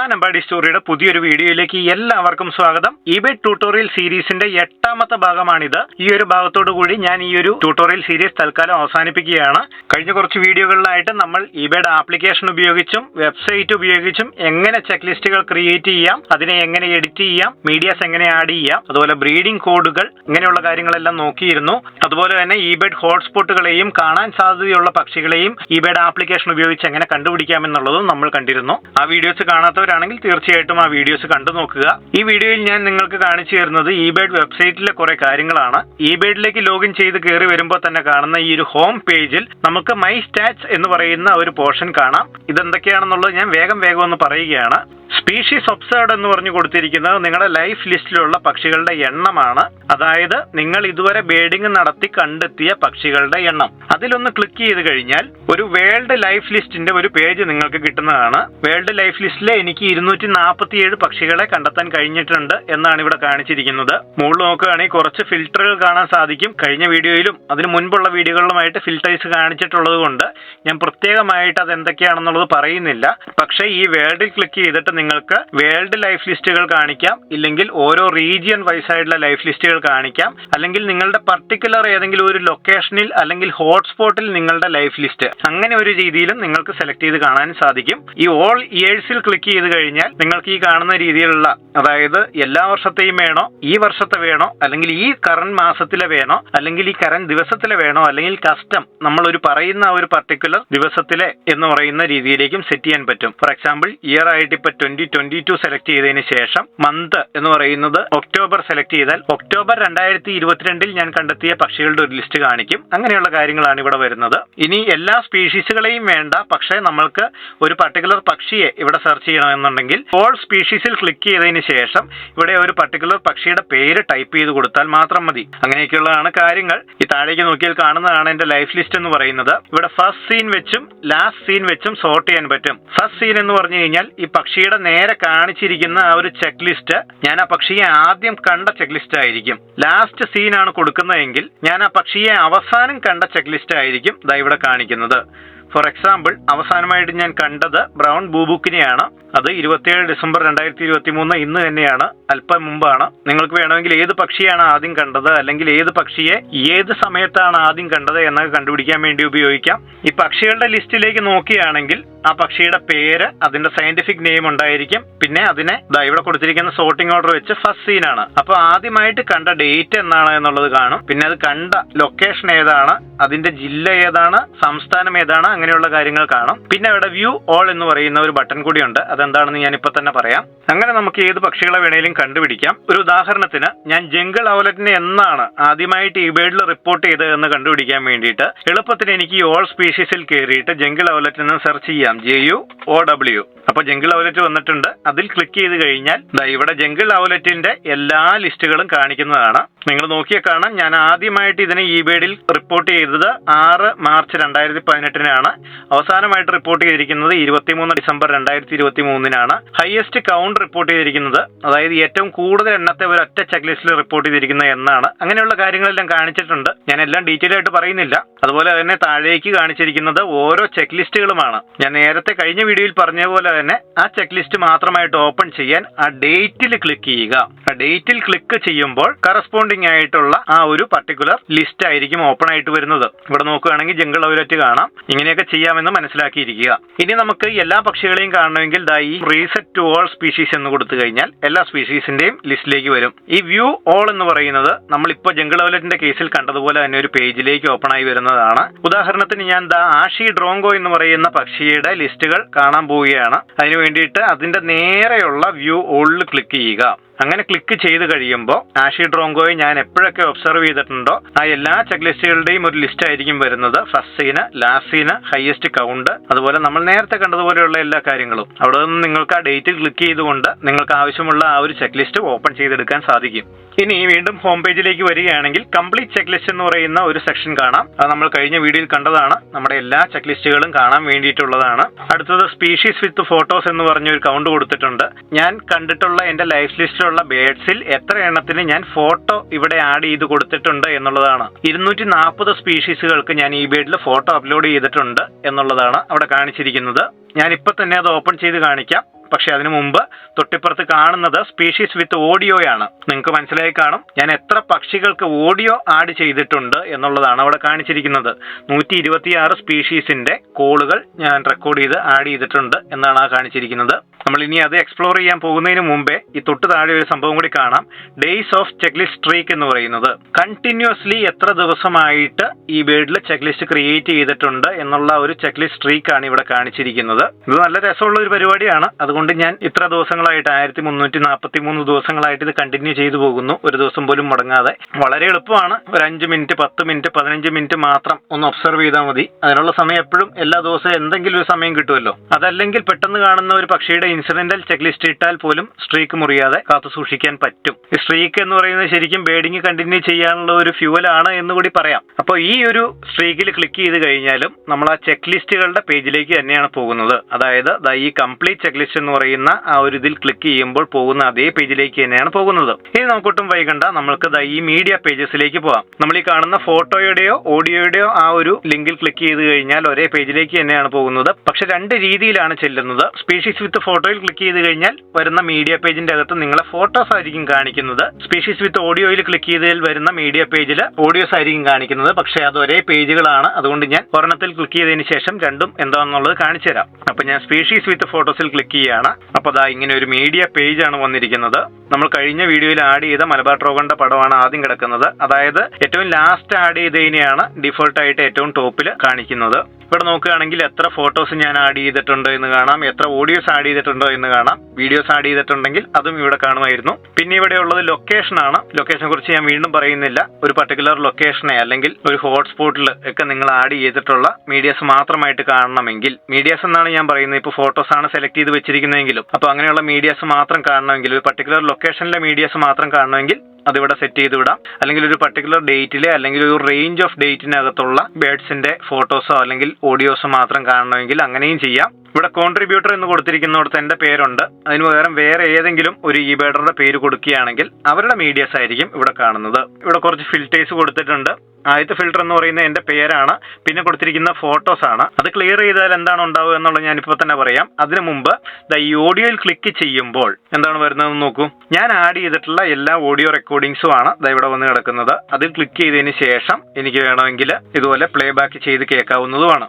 ആനമ്പാടി സ്റ്റോറിയുടെ പുതിയൊരു വീഡിയോയിലേക്ക് എല്ലാവർക്കും സ്വാഗതം. ഇബേ ട്യൂട്ടോറിയൽ സീരീസിന്റെ എട്ടാമത്തെ ഭാഗമാണിത്. ഈ ഒരു ഭാഗത്തോടു കൂടി ഞാൻ ഈ ഒരു ട്യൂട്ടോറിയൽ സീരീസ് തൽക്കാലം അവസാനിപ്പിക്കുകയാണ്. കഴിഞ്ഞ കുറച്ച് വീഡിയോകളിലായിട്ട് നമ്മൾ ഇബെഡ് ആപ്ലിക്കേഷൻ ഉപയോഗിച്ചും വെബ്സൈറ്റ് ഉപയോഗിച്ചും എങ്ങനെ ചെക്ക് ലിസ്റ്റുകൾ ക്രിയേറ്റ് ചെയ്യാം അതിനെ എങ്ങനെ എഡിറ്റ് ചെയ്യാം മീഡിയാസ് എങ്ങനെ ആഡ് ചെയ്യാം അതുപോലെ ബ്രീഡിംഗ് കോഡുകൾ ഇങ്ങനെയുള്ള കാര്യങ്ങളെല്ലാം നോക്കിയിരുന്നു. അതുപോലെ തന്നെ ഇബേഡ് ഹോട്ട്സ്പോട്ടുകളെയും കാണാൻ സാധ്യതയുള്ള പക്ഷികളെയും ഇബെഡ് ആപ്ലിക്കേഷൻ ഉപയോഗിച്ച് എങ്ങനെ കണ്ടുപിടിക്കാം എന്നുള്ളതും നമ്മൾ കണ്ടിരുന്നു. ആ വീഡിയോസ് കാണാത്തവരാണെങ്കിൽ തീർച്ചയായിട്ടും ആ വീഡിയോസ് കണ്ടു നോക്കുക. ഈ വീഡിയോയിൽ ഞാൻ നിങ്ങൾക്ക് കാണിച്ചു തരുന്നത് ഇബേഡ് വെബ്സൈറ്റിലെ കുറെ കാര്യങ്ങളാണ്. ഇബേഡിലേക്ക് ലോഗിൻ ചെയ്ത് കയറി വരുമ്പോൾ തന്നെ കാണുന്ന ഈ ഒരു ഹോം പേജിൽ നമുക്ക് മൈ സ്റ്റാറ്റ്സ് എന്ന് പറയുന്ന ഒരു പോർഷൻ കാണാം. ഇതെന്തൊക്കെയാണെന്നുള്ളത് ഞാൻ വേഗം വേഗം ഒന്ന് പറയുകയാണ്. സ്പീഷീസ് ഒബ്സേർഡ് എന്ന് പറഞ്ഞു കൊടുത്തിരിക്കുന്നത് നിങ്ങളുടെ ലൈഫ് ലിസ്റ്റിലുള്ള പക്ഷികളുടെ എണ്ണമാണ്. അതായത് നിങ്ങൾ ഇതുവരെ ബേഡിംഗ് നടത്തി കണ്ടെത്തിയ പക്ഷികളുടെ എണ്ണം. അതിലൊന്ന് ക്ലിക്ക് ചെയ്ത് കഴിഞ്ഞാൽ ഒരു വേൾഡ് ലൈഫ് ലിസ്റ്റിന്റെ ഒരു പേജ് നിങ്ങൾക്ക് കിട്ടുന്നതാണ്. വേൾഡ് ലൈഫ് ലിസ്റ്റിലെ എനിക്ക് ഇരുന്നൂറ്റി നാൽപ്പത്തിയേഴ് പക്ഷികളെ കണ്ടെത്താൻ കഴിഞ്ഞിട്ടുണ്ട് എന്നാണ് ഇവിടെ കാണിച്ചിരിക്കുന്നത്. മുകളിൽ നോക്കുകയാണെങ്കിൽ കുറച്ച് ഫിൽറ്ററുകൾ കാണാൻ സാധിക്കും. കഴിഞ്ഞ വീഡിയോയിലും അതിന് മുൻപുള്ള വീഡിയോകളിലുമായിട്ട് ഫിൽറ്റേഴ്സ് കാണിച്ചിട്ടുള്ളത് കൊണ്ട് ഞാൻ പ്രത്യേകമായിട്ട് അത് എന്തൊക്കെയാണെന്നുള്ളത് പറയുന്നില്ല. പക്ഷേ ഈ വേൾഡിൽ ക്ലിക്ക് ചെയ്തിട്ട് നിങ്ങൾക്ക് വേൾഡ് ലൈഫ് ലിസ്റ്റുകൾ കാണിക്കാം. ഇല്ലെങ്കിൽ ഓരോ റീജിയൻ വൈസ് ആയിട്ടുള്ള ലൈഫ് ലിസ്റ്റുകൾ കാണിക്കാം. അല്ലെങ്കിൽ നിങ്ങളുടെ പർട്ടിക്കുലർ ഏതെങ്കിലും ഒരു ലൊക്കേഷനിൽ അല്ലെങ്കിൽ ഹോട്ട്സ്പോട്ടിൽ നിങ്ങളുടെ ലൈഫ് ലിസ്റ്റ്. അങ്ങനെ ഒരു രീതിയിലും നിങ്ങൾക്ക് സെലക്ട് ചെയ്ത് കാണാൻ സാധിക്കും. ഈ ഓൾ ഇയേഴ്സിൽ ക്ലിക്ക് ചെയ്ത് കഴിഞ്ഞാൽ നിങ്ങൾക്ക് ഈ കാണുന്ന രീതിയിലുള്ള അതായത് എല്ലാ വർഷത്തെയും വേണോ ഈ വർഷത്തെ വേണോ അല്ലെങ്കിൽ ഈ കറണ്ട് മാസത്തിലെ വേണോ അല്ലെങ്കിൽ ഈ കറണ്ട് ദിവസത്തിലെ വേണോ അല്ലെങ്കിൽ കസ്റ്റം നമ്മൾ ഒരു പറയുന്ന ഒരു പർട്ടിക്കുലർ ദിവസത്തിലെ എന്ന് പറയുന്ന രീതിയിലേക്കും സെറ്റ് ചെയ്യാൻ പറ്റും. ഫോർ എക്സാമ്പിൾ ഇയർ ആയിട്ട് ഇപ്പൊ ട്വന്റി ട്വന്റി ടു സെലക്ട് ചെയ്തതിന് ശേഷം മന്ത് എന്ന് പറയുന്നത് ഒക്ടോബർ സെലക്ട് ചെയ്താൽ ഒക്ടോബർ രണ്ടായിരത്തി ഇരുപത്തിരണ്ടിൽ ഞാൻ കണ്ടെത്തിയ പക്ഷികളുടെ ഒരു ലിസ്റ്റ് കാണിക്കും. അങ്ങനെയുള്ള കാര്യങ്ങളാണ് ഇവിടെ വരുന്നത്. ഇനി എല്ലാ സ്പീഷീസുകളെയും വേണ്ട പക്ഷേ നമ്മൾക്ക് ഒരു പർട്ടിക്കുലർ പക്ഷിയെ ഇവിടെ സെർച്ച് ചെയ്യണമെന്നുണ്ടെങ്കിൽ ഓൾ സ്പീഷീസിൽ ക്ലിക്ക് ചെയ്തതിന് ശേഷം ഇവിടെ ഒരു പർട്ടിക്കുലർ പക്ഷിയുടെ പേര് ടൈപ്പ് ചെയ്ത് കൊടുത്താൽ മാത്രം മതി. അങ്ങനെയൊക്കെയുള്ളതാണ് കാര്യങ്ങൾ. ഈ താഴേക്ക് നോക്കിയാൽ കാണുന്നതാണ് എന്റെ ലൈഫ് ലിസ്റ്റ് എന്ന് പറയുന്നത്. ഇവിടെ ഫസ്റ്റ് സീൻ വെച്ചും ലാസ്റ്റ് സീൻ വെച്ചും സോർട്ട് ചെയ്യാൻ പറ്റും. ഫസ്റ്റ് സീൻ എന്ന് പറഞ്ഞു കഴിഞ്ഞാൽ ഈ പക്ഷിയുടെ നേരെ കാണിച്ചിരിക്കുന്ന ആ ഒരു ചെക്ക് ലിസ്റ്റ് ഞാൻ ആ പക്ഷിയെ ആദ്യം കണ്ട ചെക്ക് ലിസ്റ്റ് ആയിരിക്കും. ലാസ്റ്റ് സീൻ ആണ് കൊടുക്കുന്നതെങ്കിൽ ഞാൻ ആ പക്ഷിയെ അവസാനം കണ്ട ചെക്ക് ലിസ്റ്റ് ആയിരിക്കും ദാ ഇവിടെ കാണിക്കുന്നത്. ഫോർ എക്സാമ്പിൾ അവസാനമായിട്ട് ഞാൻ കണ്ടത് ബ്രൗൺ ബൂബുക്കിനെയാണ്. അത് ഇരുപത്തിയേഴ് ഡിസംബർ രണ്ടായിരത്തി ഇരുപത്തി മൂന്ന് ഇന്ന് തന്നെയാണ്. അല്പം മുമ്പാണ്. നിങ്ങൾക്ക് വേണമെങ്കിൽ ഏത് പക്ഷിയാണ് ആദ്യം കണ്ടത്? അല്ലെങ്കിൽ ഏത് പക്ഷിയെ ഏത് സമയത്താണ് ആദ്യം കണ്ടത് എന്നൊക്കെ കണ്ടുപിടിക്കാൻ വേണ്ടി ഉപയോഗിക്കാം. ഈ പക്ഷികളുടെ ലിസ്റ്റിലേക്ക് നോക്കുകയാണെങ്കിൽ ആ പക്ഷിയുടെ പേര് അതിന്റെ സയന്റിഫിക് നെയിം ഉണ്ടായിരിക്കും. പിന്നെ അതിനെ ഇവിടെ കൊടുത്തിരിക്കുന്ന സോർട്ടിംഗ് ഓർഡർ വെച്ച് ഫസ്റ്റ് സീനാണ് അപ്പൊ ആദ്യമായിട്ട് കണ്ട ഡേറ്റ് എന്നാണ് എന്നുള്ളത് കാണും. പിന്നെ അത് കണ്ട ലൊക്കേഷൻ ഏതാണ് അതിന്റെ ജില്ല ഏതാണ് സംസ്ഥാനം ഏതാണ് അങ്ങനെയുള്ള കാര്യങ്ങൾ കാണും. പിന്നെ അവിടെ വ്യൂ ഓൾ എന്ന് പറയുന്ന ഒരു ബട്ടൺ കൂടി ഉണ്ട് അതെന്താണെന്ന് ഞാൻ ഇപ്പൊ തന്നെ പറയാം. അങ്ങനെ നമുക്ക് ഏത് പക്ഷികളെ വേണേലും കണ്ടുപിടിക്കാം. ഒരു ഉദാഹരണത്തിന് ഞാൻ ജംഗിൾ ഔലറ്റിനെ എന്നാണ് ആദ്യമായിട്ട് ഈ ബേഡിൽ റിപ്പോർട്ട് ചെയ്തത് എന്ന് കണ്ടുപിടിക്കാൻ വേണ്ടിയിട്ട്. എളുപ്പത്തിന് എനിക്ക് ഓൾ സ്പീഷീസിൽ കയറിയിട്ട് ജംഗിൾ ഔലറ്റ് സെർച്ച് ചെയ്യാം. J U O W. അപ്പൊ ജംഗിൾ ഔലറ്റ് വന്നിട്ടുണ്ട്. അതിൽ ക്ലിക്ക് ചെയ്ത് കഴിഞ്ഞാൽ ഇവിടെ ജംഗിൾ ഔലറ്റിന്റെ എല്ലാ ലിസ്റ്റുകളും കാണിക്കുന്നതാണ്. നിങ്ങൾ നോക്കിയാൽ കാണാം ഞാൻ ആദ്യമായിട്ട് ഇതിനെ ഇബേഡിൽ റിപ്പോർട്ട് ചെയ്തത് ആറ് മാർച്ച് രണ്ടായിരത്തി പതിനെട്ടിനാണ് അവസാനമായിട്ട് റിപ്പോർട്ട് ചെയ്തിരിക്കുന്നത് ഇരുപത്തിമൂന്ന് ഡിസംബർ രണ്ടായിരത്തി ഇരുപത്തി മൂന്നിനാണ് ഹയസ്റ്റ് കൗണ്ട് റിപ്പോർട്ട് ചെയ്തിരിക്കുന്നത് അതായത് ഏറ്റവും കൂടുതൽ എണ്ണത്തെ ഒരു ഒറ്റ ചെക്ക് ലിസ്റ്റിൽ റിപ്പോർട്ട് ചെയ്തിരിക്കുന്ന എന്നാണ്. അങ്ങനെയുള്ള കാര്യങ്ങളെല്ലാം കാണിച്ചിട്ടുണ്ട്. ഞാൻ എല്ലാം ഡീറ്റെയിൽ ആയിട്ട് പറയുന്നില്ല. അതുപോലെ തന്നെ താഴേക്ക് കാണിച്ചിരിക്കുന്നത് ഓരോ ചെക്ക് ലിസ്റ്റുകളുമാണ് ഞാൻ നേരത്തെ കഴിഞ്ഞ വീഡിയോയിൽ പറഞ്ഞ പോലെ തന്നെ ആ ചെക്ക് ലിസ്റ്റ് മാത്രമായിട്ട് ഓപ്പൺ ചെയ്യാൻ ആ ഡേറ്റിൽ ക്ലിക്ക് ചെയ്യുക. ആ ഡേറ്റിൽ ക്ലിക്ക് ചെയ്യുമ്പോൾ കറസ്പോണ്ടിങ് ആയിട്ടുള്ള ആ ഒരു പർട്ടിക്കുലർ ലിസ്റ്റ് ആയിരിക്കും ഓപ്പൺ ആയിട്ട് വരുന്നത്. ഇവിടെ നോക്കുകയാണെങ്കിൽ ജംഗിൾ ഔലറ്റ് കാണാം. ഇങ്ങനെയൊക്കെ ചെയ്യാമെന്ന് മനസ്സിലാക്കിയിരിക്കുക. ഇനി നമുക്ക് എല്ലാ പക്ഷികളെയും കാണണമെങ്കിൽ ദാ ഈ റീസെറ്റ് ടു ഓൾ സ്പീഷീസ് എന്ന് കൊടുത്തു കഴിഞ്ഞാൽ എല്ലാ സ്പീഷീസിന്റെയും ലിസ്റ്റിലേക്ക് വരും. ഈ വ്യൂ ഓൾ എന്ന് പറയുന്നത് നമ്മളിപ്പോൾ ജംഗിൾ ഔലറ്റിന്റെ കേസിൽ കണ്ടതുപോലെ തന്നെ ഒരു പേജിലേക്ക് ഓപ്പൺ ആയി വരുന്നതാണ്. ഉദാഹരണത്തിന് ഞാൻ ദാ ആഷി ഡ്രോങ്കോ എന്ന് പറയുന്ന പക്ഷിയുടെ ലിസ്റ്റുകൾ കാണാൻ പോവുകയാണ്. അതിനു വേണ്ടിയിട്ട് അതിന്റെ നേരെയുള്ള വ്യൂ ഓളിൽ ക്ലിക്ക് ചെയ്യുക. അങ്ങനെ ക്ലിക്ക് ചെയ്ത് കഴിയുമ്പോൾ ആഷി ഡ്രോങ്കോയെ ഞാൻ എപ്പോഴൊക്കെ ഒബ്സർവ് ചെയ്തിട്ടുണ്ടോ ആ എല്ലാ ചെക്ക് ലിസ്റ്റുകളുടെയും ഒരു ലിസ്റ്റ് ആയിരിക്കും വരുന്നത്. First seen last seen highest count അതുപോലെ നമ്മൾ നേരത്തെ കണ്ടതുപോലെയുള്ള എല്ലാ കാര്യങ്ങളും. അവിടെ നിന്ന് നിങ്ങൾക്ക് ആ ഡേറ്റ് ക്ലിക്ക് ചെയ്തുകൊണ്ട് നിങ്ങൾക്ക് ആവശ്യമുള്ള ആ ഒരു ചെക്ക് ലിസ്റ്റ് ഓപ്പൺ ചെയ്തെടുക്കാൻ സാധിക്കും. ഇനി വീണ്ടും ഹോം പേജിലേക്ക് വരികയാണെങ്കിൽ കംപ്ലീറ്റ് ചെക്ക് ലിസ്റ്റ് എന്ന് പറയുന്ന ഒരു സെക്ഷൻ കാണാം. അത് നമ്മൾ കഴിഞ്ഞ വീഡിയോയിൽ കണ്ടതാണ്. നമ്മുടെ എല്ലാ ചെക്ക് ലിസ്റ്റുകളും കാണാൻ വേണ്ടിയിട്ടുള്ളതാണ്. അടുത്തത് സ്പീഷീസ് വിത്ത് ഫോട്ടോസ് എന്ന് പറഞ്ഞ ഒരു കൗണ്ട് കൊടുത്തിട്ടുണ്ട്. ഞാൻ കണ്ടിട്ടുള്ള എന്റെ ലൈഫ് ലിസ്റ്റിലുള്ള ബേഡ്സിൽ എത്ര എണ്ണത്തിന് ഞാൻ ഫോട്ടോ ഇവിടെ ആഡ് ചെയ്ത് കൊടുത്തിട്ടുണ്ട് എന്നുള്ളതാണ്. ഇരുന്നൂറ്റി നാൽപ്പത് സ്പീഷീസുകൾക്ക് ഞാൻ ഈ ബേഡിൽ ഫോട്ടോ അപ്ലോഡ് ചെയ്തിട്ടുണ്ട് എന്നുള്ളതാണ് അവിടെ കാണിച്ചിരിക്കുന്നത്. ഞാൻ ഇപ്പൊ തന്നെ അത് ഓപ്പൺ ചെയ്ത് കാണിക്കാം. പക്ഷെ അതിനു മുമ്പ് തൊട്ടിപ്പുറത്ത് കാണുന്നത് സ്പീഷീസ് വിത്ത് ഓഡിയോയാണ്. നിങ്ങൾക്ക് മനസ്സിലായി കാണും. ഞാൻ എത്ര പക്ഷികൾക്ക് ഓഡിയോ ആഡ് ചെയ്തിട്ടുണ്ട് എന്നുള്ളതാണ് അവിടെ കാണിച്ചിരിക്കുന്നത്. നൂറ്റി ഇരുപത്തിയാറ് സ്പീഷീസിന്റെ കോളുകൾ ഞാൻ റെക്കോർഡ് ചെയ്ത് ആഡ് ചെയ്തിട്ടുണ്ട് എന്നാണ് ആ കാണിച്ചിരിക്കുന്നത്. നമ്മൾ ഇനി അത് എക്സ്പ്ലോർ ചെയ്യാൻ പോകുന്നതിന് മുമ്പേ ഈ തൊട്ട് താഴെ ഒരു സംഭവം കൂടി കാണാം. ഡേയ്സ് ഓഫ് ചെക്ലിസ്റ്റ് സ്ട്രീക്ക് എന്ന് പറയുന്നത്. കണ്ടിന്യൂസ്ലി എത്ര ദിവസമായിട്ട് ഈ ബേഡിൽ ചെക്ക് ലിസ്റ്റ് ക്രിയേറ്റ് ചെയ്തിട്ടുണ്ട് എന്നുള്ള ഒരു ചെക്ലിസ്റ്റ് സ്ട്രീക്ക് ആണ് ഇവിടെ കാണിച്ചിരിക്കുന്നത്. ഇത് നല്ല രസമുള്ള ഒരു പരിപാടിയാണ്. അതുകൊണ്ട് ഞാൻ ഇത്ര ദിവസങ്ങളായിട്ട് ആയിരത്തി മുന്നൂറ്റി നാൽപ്പത്തി മൂന്ന് ദിവസങ്ങളായിട്ട് ഇത് കണ്ടിന്യൂ ചെയ്തു പോകുന്നു. ഒരു ദിവസം പോലും മുടങ്ങാതെ. വളരെ എളുപ്പമാണ്. ഒരു അഞ്ച് മിനിറ്റ് പത്ത് മിനിറ്റ് പതിനഞ്ച് മിനിറ്റ് മാത്രം ഒന്ന് ഒബ്സർവ് ചെയ്താൽ മതി. അതിനുള്ള സമയം എപ്പോഴും എല്ലാ ദിവസവും എന്തെങ്കിലും ഒരു സമയം കിട്ടുമല്ലോ. അതല്ലെങ്കിൽ പെട്ടെന്ന് കാണുന്ന ഒരു പക്ഷിയുടെ ഇൻസിഡന്റൽ ചെക്ക് ലിസ്റ്റ് ഇട്ടാൽ പോലും സ്ട്രീക്ക് മുറിയാതെ കാത്തു സൂക്ഷിക്കാൻ പറ്റും. സ്ട്രീക്ക് എന്ന് പറയുന്നത് ശരിക്കും ബേഡിങ് കണ്ടിന്യൂ ചെയ്യാനുള്ള ഒരു ഫ്യൂവൽ ആണ് എന്ന് കൂടി പറയാം. അപ്പോൾ ഈ ഒരു സ്ട്രീക്കിൽ ക്ലിക്ക് ചെയ്ത് കഴിഞ്ഞാലും നമ്മൾ ആ ചെക്ക് ലിസ്റ്റുകളുടെ പേജിലേക്ക് തന്നെയാണ് പോകുന്നത്. അതായത് ഈ കംപ്ലീറ്റ് ചെക്ക് ലിസ്റ്റ് എന്ന് പറയുന്ന ആ ഒരു ഇതിൽ ക്ലിക്ക് ചെയ്യുമ്പോൾ പോകുന്ന അതേ പേജിലേക്ക് തന്നെയാണ് പോകുന്നത്. ഇനി നമുക്കൊട്ടും വൈകണ്ട. നമ്മൾക്ക് ഈ മീഡിയ പേജസിലേക്ക് പോവാം നമ്മൾ ഈ കാണുന്ന ഫോട്ടോയുടെയോ ഓഡിയോയുടെയോ ആ ഒരു ലിങ്കിൽ ക്ലിക്ക് ചെയ്ത് കഴിഞ്ഞാൽ ഒരേ പേജിലേക്ക് തന്നെയാണ് പോകുന്നത്. പക്ഷെ രണ്ട് രീതിയിലാണ് ചെല്ലുന്നത്. സ്പീഷീസ് വിത്ത് ഫോട്ടോയിൽ ക്ലിക്ക് ചെയ്ത് കഴിഞ്ഞാൽ വരുന്ന മീഡിയ പേജിന്റെ അകത്ത് നിങ്ങളെ ഫോട്ടോസ് ആയിരിക്കും കാണിക്കുന്നത്. സ്പീഷീസ് വിത്ത് ഓഡിയോയിൽ ക്ലിക്ക് ചെയ്തതിൽ വരുന്ന മീഡിയ പേജിൽ ഓഡിയോസ് ആയിരിക്കും കാണിക്കുന്നത്. പക്ഷേ അത് ഒരേ പേജുകളാണ് അതുകൊണ്ട് ഞാൻ ഒരെണ്ണത്തിൽ ക്ലിക്ക് ചെയ്തതിന് ശേഷം രണ്ടും എന്താണെന്നുള്ളത് കാണിച്ചു തരാം. അപ്പൊ ഞാൻ സ്പീഷീസ് വിത്ത് ഫോട്ടോസിൽ ക്ലിക്ക് ചെയ്യാണ് അപ്പൊ അതാ ഇങ്ങനെ ഒരു മീഡിയ പേജ് ആണ് വന്നിരിക്കുന്നത്. നമ്മൾ കഴിഞ്ഞ വീഡിയോയിൽ ആഡ് ചെയ്ത മലബാർ ട്രോഗന്റെ പടമാണ് ആദ്യം കിടക്കുന്നത്. അതായത് ഏറ്റവും ലാസ്റ്റ് ആഡ് ചെയ്തതിനെയാണ് ഡിഫോൾട്ടായിട്ട് ഏറ്റവും ടോപ്പിൽ കാണിക്കുന്നത്. ഇവിടെ നോക്കുകയാണെങ്കിൽ എത്ര ഫോട്ടോസ് ഞാൻ ആഡ് ചെയ്തിട്ടുണ്ട് എന്ന് കാണാം. എത്ര ഓഡിയോസ് ആഡ് ചെയ്തിട്ടുണ്ടോ എന്ന് കാണാം. വീഡിയോസ് ആഡ് ചെയ്തിട്ടുണ്ടെങ്കിൽ അതും ഇവിടെ കാണുമായിരുന്നു. പിന്നെ ഇവിടെ ഉള്ളത് ലൊക്കേഷൻ ആണ്. ലൊക്കേഷനെ കുറിച്ച് ഞാൻ വീണ്ടും പറയുന്നില്ല. ഒരു പർട്ടിക്കുലർ ലൊക്കേഷനെ അല്ലെങ്കിൽ ഒരു ഹോട്ട്സ്പോട്ടിൽ ഒക്കെ നിങ്ങൾ ആഡ് ചെയ്തിട്ടുള്ള മീഡിയസ് മാത്രമായിട്ട് കാണണമെങ്കിൽ. മീഡിയസ് എന്നാണ് ഞാൻ പറയുന്നത്. ഇപ്പോൾ ഫോട്ടോസ് ആണ് സെലക്ട് ചെയ്ത് വെച്ചിരിക്കുന്നതെങ്കിലും. അപ്പോൾ അങ്ങനെയുള്ള മീഡിയസ് മാത്രം കാണണമെങ്കിൽ ഒരു പർട്ടിക്കുലർ ലൊക്കേഷനിലെ മീഡിയസ് മാത്രം കാണണമെങ്കിൽ അതിവിടെ സെറ്റ് ചെയ്ത് വിടാം അല്ലെങ്കിൽ ഒരു പർട്ടിക്കുലർ ഡേറ്റിലെ അല്ലെങ്കിൽ ഒരു റേഞ്ച് ഓഫ് ഡേറ്റിനകത്തുള്ള ബേഡ്സിന്റെ ഫോട്ടോസോ അല്ലെങ്കിൽ ഓഡിയോസോ മാത്രം കാണണമെങ്കിൽ അങ്ങനെയും ചെയ്യാം. ഇവിടെ കോൺട്രിബ്യൂട്ടർ എന്ന് കൊടുത്തിരിക്കുന്നിടത്ത് എന്റെ പേരുണ്ട്. അതിന് പകരം വേറെ ഏതെങ്കിലും ഒരു ഇ ബേഡറുടെ പേര് കൊടുക്കുകയാണെങ്കിൽ അവരുടെ മീഡിയസ് ആയിരിക്കും ഇവിടെ കാണുന്നത്. ഇവിടെ കുറച്ച് ഫിൽറ്റേഴ്സ് കൊടുത്തിട്ടുണ്ട്. ആദ്യത്തെ ഫിൽറ്റർ എന്ന് പറയുന്നത് എന്റെ പേരാണ്. പിന്നെ കൊടുത്തിരിക്കുന്ന ഫോട്ടോസ് ആണ്. അത് ക്ലിയർ ചെയ്താൽ എന്താണ് ഉണ്ടാവുക എന്നുള്ളത് ഞാനിപ്പോൾ തന്നെ പറയാം. അതിനു മുമ്പ് ദ ഈ ഓഡിയോയിൽ ക്ലിക്ക് ചെയ്യുമ്പോൾ എന്താണ് വരുന്നതെന്ന് നോക്കൂ. ഞാൻ ആഡ് ചെയ്തിട്ടുള്ള എല്ലാ ഓഡിയോ റെക്കോർഡിങ്സും ആണ് ദാ ഇവിടെ വന്ന് കിടക്കുന്നത്. അതിൽ ക്ലിക്ക് ചെയ്തതിന് ശേഷം എനിക്ക് വേണമെങ്കിൽ ഇതുപോലെ പ്ലേ ബാക്ക് ചെയ്ത് കേൾക്കാവുന്നതുമാണ്.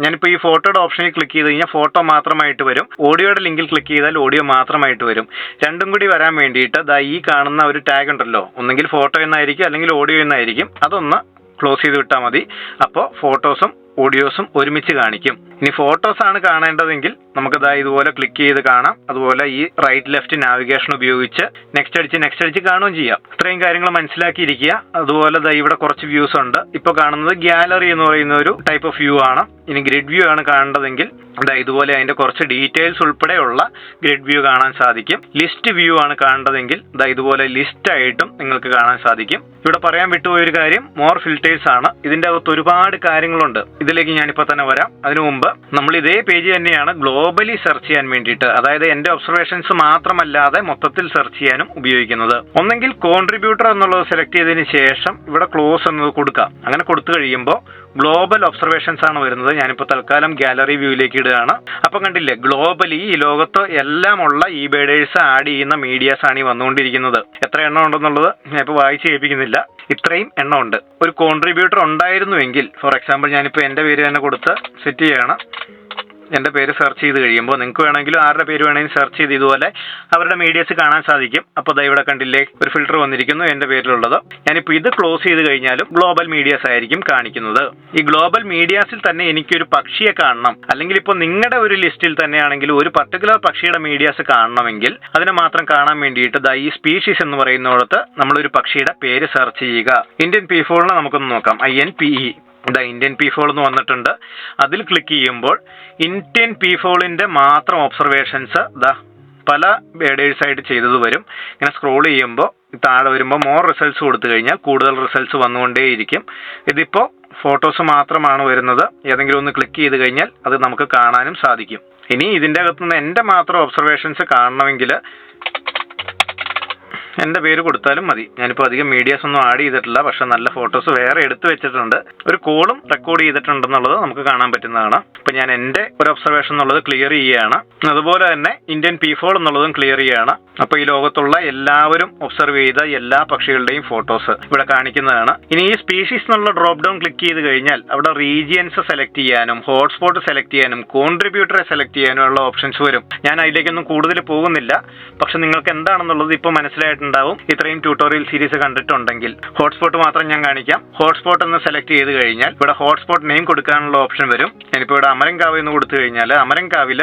ഞാനിപ്പോൾ ഈ ഫോട്ടോയുടെ ഓപ്ഷനിൽ ക്ലിക്ക് ചെയ്ത് കഴിഞ്ഞാൽ ഫോട്ടോ മാത്രമായിട്ട് വരും. ഓഡിയോയുടെ ലിങ്കിൽ ക്ലിക്ക് ചെയ്താൽ ഓഡിയോ മാത്രമായിട്ട് വരും. രണ്ടും കൂടി വരാൻ വേണ്ടിയിട്ട് ദാ ഈ കാണുന്ന ഒരു ടാഗ് ഉണ്ടല്ലോ. ഒന്നെങ്കിൽ ഫോട്ടോ എന്നായിരിക്കും അല്ലെങ്കിൽ ഓഡിയോ എന്നായിരിക്കും. അതൊന്ന് ക്ലോസ് ചെയ്ത് വിട്ടാൽ മതി. അപ്പോൾ ഫോട്ടോസും ഓഡിയോസും ഒരുമിച്ച് കാണിക്കും. ഇനി ഫോട്ടോസ് ആണ് കാണേണ്ടതെങ്കിൽ നമുക്ക് ദാ ഇതുപോലെ ക്ലിക്ക് ചെയ്ത് കാണാം. അതുപോലെ ഈ റൈറ്റ് ലെഫ്റ്റ് നാവിഗേഷൻ ഉപയോഗിച്ച് നെക്സ്റ്റ് അടിച്ച് നെക്സ്റ്റ് അടിച്ച് കാണുകയും ചെയ്യാം. ഇത്രയും കാര്യങ്ങൾ മനസ്സിലാക്കിയിരിക്കുക. അതുപോലെ ദാ ഇവിടെ കുറച്ച് വ്യൂസ് ഉണ്ട്. ഇപ്പോൾ കാണുന്നത് ഗ്യാലറി എന്ന് പറയുന്ന ഒരു ടൈപ്പ് ഓഫ് വ്യൂ ആണ്. ഇനി ഗ്രിഡ് വ്യൂ ആണ് കാണേണ്ടതെങ്കിൽ ദാ ഇതുപോലെ അതിന്റെ കുറച്ച് ഡീറ്റെയിൽസ് ഉൾപ്പെടെയുള്ള ഗ്രിഡ് വ്യൂ കാണാൻ സാധിക്കും. ലിസ്റ്റ് വ്യൂ ആണ് കാണേണ്ടതെങ്കിൽ ദാ ഇതുപോലെ ലിസ്റ്റ് ആയിട്ടും നിങ്ങൾക്ക് കാണാൻ സാധിക്കും. ഇവിടെ പറയാൻ വിട്ടുപോയ ഒരു കാര്യം മോർ ഫിൽറ്റേഴ്സ് ആണ്. ഇതിന്റെ അകത്ത് ഒരുപാട് കാര്യങ്ങളുണ്ട്. ഇതിലേക്ക് ഞാനിപ്പോൾ തന്നെ വരാം. അതിനു മുമ്പ് നമ്മൾ ഇതേ പേജ് തന്നെയാണ് ഗ്ലോബലി സെർച്ച് ചെയ്യാൻ വേണ്ടിയിട്ട് അതായത് എന്റെ ഒബ്സർവേഷൻസ് മാത്രമല്ലാതെ മൊത്തത്തിൽ സെർച്ച് ചെയ്യാനും ഉപയോഗിക്കുന്നത്. ഒന്നെങ്കിൽ കോൺട്രിബ്യൂട്ടർ എന്നുള്ളത് സെലക്ട് ചെയ്തതിന് ശേഷം ഇവിടെ ക്ലോസ് എന്നത് കൊടുക്കാം. അങ്ങനെ കൊടുത്തു കഴിയുമ്പോൾ ഗ്ലോബൽ ഒബ്സർവേഷൻസ് ആണ് വരുന്നത്. ഞാനിപ്പോൾ തൽക്കാലം ഗാലറി വ്യൂയിലേക്ക് ഇടുകയാണ്. അപ്പം കണ്ടില്ലേ ഗ്ലോബലി ഈ ലോകത്ത് എല്ലാമുള്ള ഈ ബേഡേഴ്സ് ആഡ് ചെയ്യുന്ന മീഡിയാസ് ആണ് ഈ വന്നുകൊണ്ടിരിക്കുന്നത്. എത്ര എണ്ണം ഉണ്ടെന്നുള്ളത് ഞാൻ ഇപ്പോൾ വായിച്ച് കേൾപ്പിക്കുന്നില്ല. ഇത്രയും എണ്ണം ഉണ്ട്. ഒരു കോൺട്രിബ്യൂട്ടർ ഉണ്ടായിരുന്നുവെങ്കിൽ ഫോർ എക്സാമ്പിൾ ഞാനിപ്പോൾ എന്റെ പേര് തന്നെ കൊടുത്ത് സെറ്റ് ചെയ്യാണ്. എന്റെ പേര് സെർച്ച് ചെയ്ത് കഴിയുമ്പോൾ നിങ്ങൾക്ക് വേണമെങ്കിലും ആരുടെ പേര് വേണമെങ്കിലും സെർച്ച് ചെയ്ത് ഇതുപോലെ അവരുടെ മീഡിയസ് കാണാൻ സാധിക്കും. അപ്പോൾ ഇവിടെ കണ്ടില്ലേ ഒരു ഫിൽട്ടർ വന്നിരിക്കുന്നു എന്റെ പേരിലുള്ളത്. ഞാനിപ്പോൾ ഇത് ക്ലോസ് ചെയ്ത് കഴിഞ്ഞാലും ഗ്ലോബൽ മീഡിയാസ് ആയിരിക്കും കാണിക്കുന്നത്. ഈ ഗ്ലോബൽ മീഡിയാസിൽ തന്നെ എനിക്കൊരു പക്ഷിയെ കാണണം. അല്ലെങ്കിൽ ഇപ്പോൾ നിങ്ങളുടെ ഒരു ലിസ്റ്റിൽ തന്നെയാണെങ്കിൽ ഒരു പർട്ടിക്കുലർ പക്ഷിയുടെ മീഡിയാസ് കാണണമെങ്കിൽ അതിനെ മാത്രം കാണാൻ വേണ്ടിയിട്ട് ദാ ഈ സ്പീഷീസ് എന്ന് പറയുന്നിടത്ത് നമ്മളൊരു പക്ഷിയുടെ പേര് സെർച്ച് ചെയ്യുക. ഇന്ത്യൻ പി ഫോളിനെ നമുക്കൊന്ന് നോക്കാം. I N P E the Indian peafowl എന്ന് വന്നിട്ടുണ്ട്. അതിൽ ക്ലിക്ക് ചെയ്യുമ്പോൾ ഇന്ത്യൻ പി ഫോളിന്റെ മാത്രം ഒബ്സർവേഷൻസ് ദ പല ബേഡേഴ്സ് ആയിട്ട് ചെയ്തത് വരും. ഇങ്ങനെ സ്ക്രോൾ ചെയ്യുമ്പോൾ താഴെ വരുമ്പോൾ മോർ റിസൾട്ട്സ് കൊടുത്തു കഴിഞ്ഞാൽ കൂടുതൽ റിസൾട്ട്സ് വന്നുകൊണ്ടേയിരിക്കും. ഇതിപ്പോൾ ഫോട്ടോസ് മാത്രമാണ് വരുന്നത്. ഏതെങ്കിലും ഒന്ന് ക്ലിക്ക് ചെയ്ത് കഴിഞ്ഞാൽ അത് നമുക്ക് കാണാനും സാധിക്കും. ഇനി ഇതിന്റെ അകത്തുനിന്ന് എന്റെ മാത്രം ഒബ്സർവേഷൻസ് കാണണമെങ്കിൽ എന്റെ പേര് കൊടുത്താലും മതി. ഞാനിപ്പോൾ അധികം മീഡിയസ് ഒന്നും ആഡ് ചെയ്തിട്ടില്ല. പക്ഷെ നല്ല ഫോട്ടോസ് വേറെ എടുത്തു വെച്ചിട്ടുണ്ട്. ഒരു കോളും റെക്കോർഡ് ചെയ്തിട്ടുണ്ടെന്നുള്ളത് നമുക്ക് കാണാൻ പറ്റുന്നതാണ്. ഇപ്പം ഞാൻ എന്റെ ഒരു ഒബ്സർവേഷൻ എന്നുള്ളത് ക്ലിയർ ചെയ്യുകയാണ് അതുപോലെ തന്നെ ഇന്ത്യൻ പി ഫോൾ എന്നുള്ളതും ക്ലിയർ ചെയ്യുകയാണ് അപ്പോൾ ഈ ലോകത്തുള്ള എല്ലാവരും ഒബ്സർവ് ചെയ്ത എല്ലാ പക്ഷികളുടെയും ഫോട്ടോസ് ഇവിടെ കാണിക്കുന്നതാണ്. ഇനി ഈ സ്പീഷീസ് എന്നുള്ള ഡ്രോപ്പ് ഡൗൺ ക്ലിക്ക് ചെയ്ത് കഴിഞ്ഞാൽ അവിടെ റീജിയൻസ് സെലക്ട് ചെയ്യാനും ഹോട്ട്സ്പോട്ട് സെലക്ട് ചെയ്യാനും കോൺട്രിബ്യൂട്ടറെ സെലക്ട് ചെയ്യാനും ഉള്ള ഓപ്ഷൻസ് വരും. ഞാൻ അതിലേക്കൊന്നും കൂടുതൽ പോകുന്നില്ല. പക്ഷെ നിങ്ങൾക്ക് എന്താണെന്നുള്ളത് ഇപ്പോൾ മനസ്സിലായിട്ടുണ്ടാവും ഇത്രയും ട്യൂട്ടോറിയൽ സീരീസ് കണ്ടിട്ടുണ്ടെങ്കിൽ ഹോട്ട്സ്പോട്ട് മാത്രം ഞാൻ കാണിക്കാം. ഹോട്ട്സ്പോട്ട് എന്ന് സെലക്ട് ചെയ്ത് കഴിഞ്ഞാൽ ഇവിടെ ഹോട്ട്സ്പോട്ട് നെയിം കൊടുക്കാനുള്ള ഓപ്ഷൻ വരും. ഞാനിപ്പോൾ ഇവിടെ അമരങ്കാവ് എന്ന് കൊടുത്തു കഴിഞ്ഞാൽ അമരങ്കാവിൽ